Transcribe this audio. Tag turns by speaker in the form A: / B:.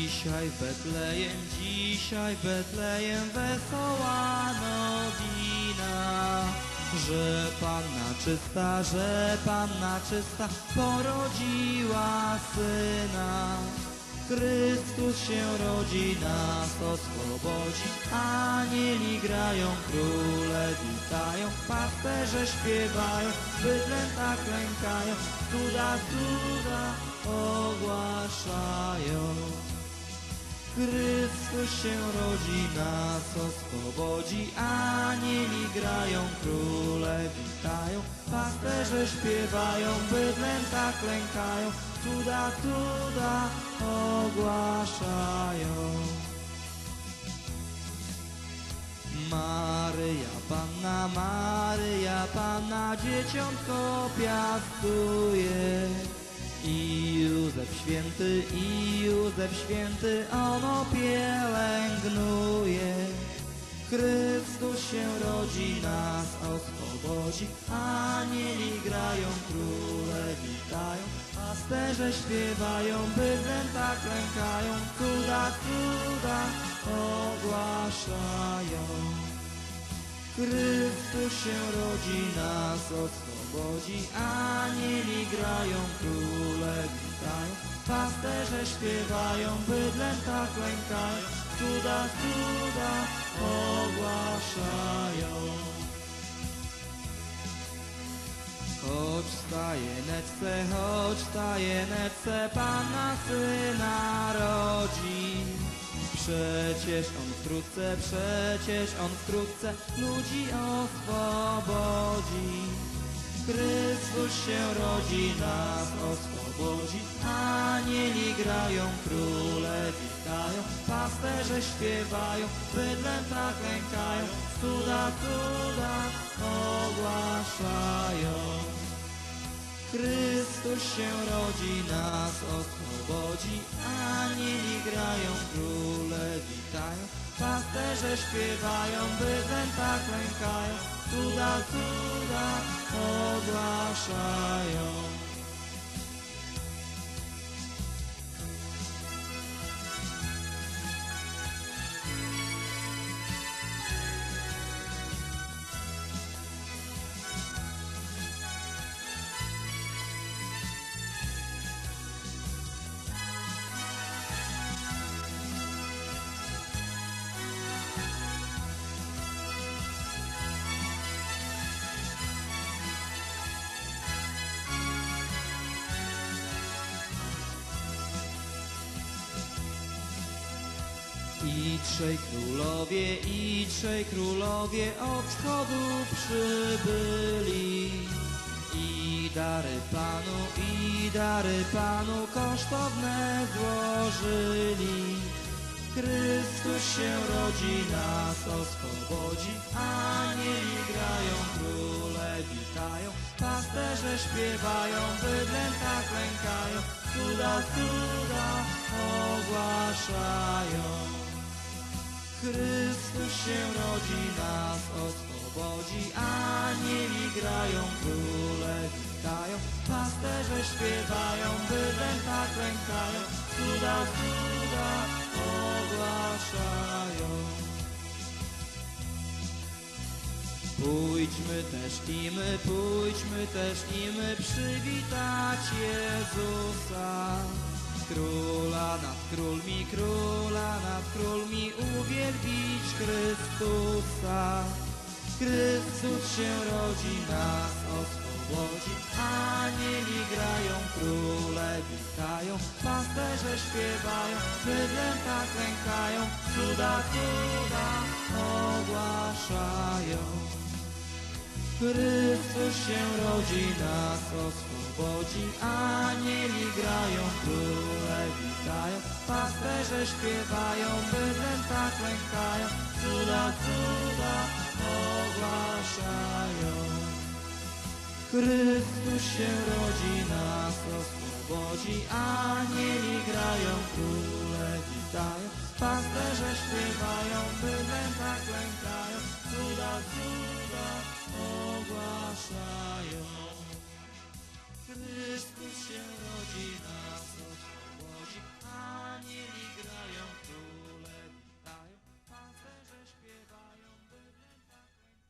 A: Dzisiaj Betlejem, dzisiaj Betlejem wesoła nowina, że Panna czysta, że Panna czysta porodziła Syna. Chrystus się rodzi, nas oswobodzi, anieli grają, króle witają, pasterze śpiewają, bydlęta klękają, cuda, cuda ogłaszają. Chrystus się rodzi, nas oswobodzi, anieli grają, króle witają, pasterze śpiewają, bydlęta klękają, cuda, cuda ogłaszają. Maryja Panna, Maryja Panna dzieciątko piastuje. I Józef święty, i Józef święty ono pielęgnuje. Chrystus się rodzi, nas oswobodzi, anieli grają, króle witają, pasterze śpiewają, bydlęta klękają, cuda, cuda ogłaszają. Chrystus się rodzi, nas oswobodzi, anieli grają, króle witają, pasterze śpiewają, bydlęta klękają, cuda, cuda ogłaszają. Choć stajeneczce, choć stajeneczce, Pana Syna Przecież On wkrótce, przecież On wkrótce ludzi oswobodzi. Chrystus się rodzi, nas oswobodzi, anieli grają, króle witają, pasterze śpiewają, bydlęta klękają, cuda, cuda ogłaszają. Chrystus się rodzi, nas oswobodzi, anieli grają, pasterze śpiewają, bydlęta klękają, cuda, cuda ogłaszają. I trzej królowie, i trzej królowie od wschodu przybyli. I dary Panu, i dary Panu kosztowne złożyli. Chrystus się rodzi, nas oswobodzi, anieli grają, króle witają, pasterze śpiewają, bydlęta klękają, cuda, cuda ogłaszają. Chrystus się rodzi, nas oswobodzi, anieli grają, króle witają, pasterze śpiewają, bydlęta klękają, cuda, cuda ogłaszają. Pójdźmy też i my, pójdźmy też i my przywitać Jezusa. Króla nad królmi, króla nad królmi, Chrystusa. Chrystus się rodzi, nas oswobodzi, anieli grają, króle witają, pasterze śpiewają, bydlęta klękają, cuda, cuda ogłaszają. Chrystus się rodzi, nas oswobodzi, anieli grają, króle witają, pasterze śpiewają, bydlęta klękają, cuda, cuda ogłaszają. Chrystus się rodzi, nas oswobodzi, anieli grają, króle witają, pasterze śpiewają, bydlęta klękają, cuda, cuda ogłaszają.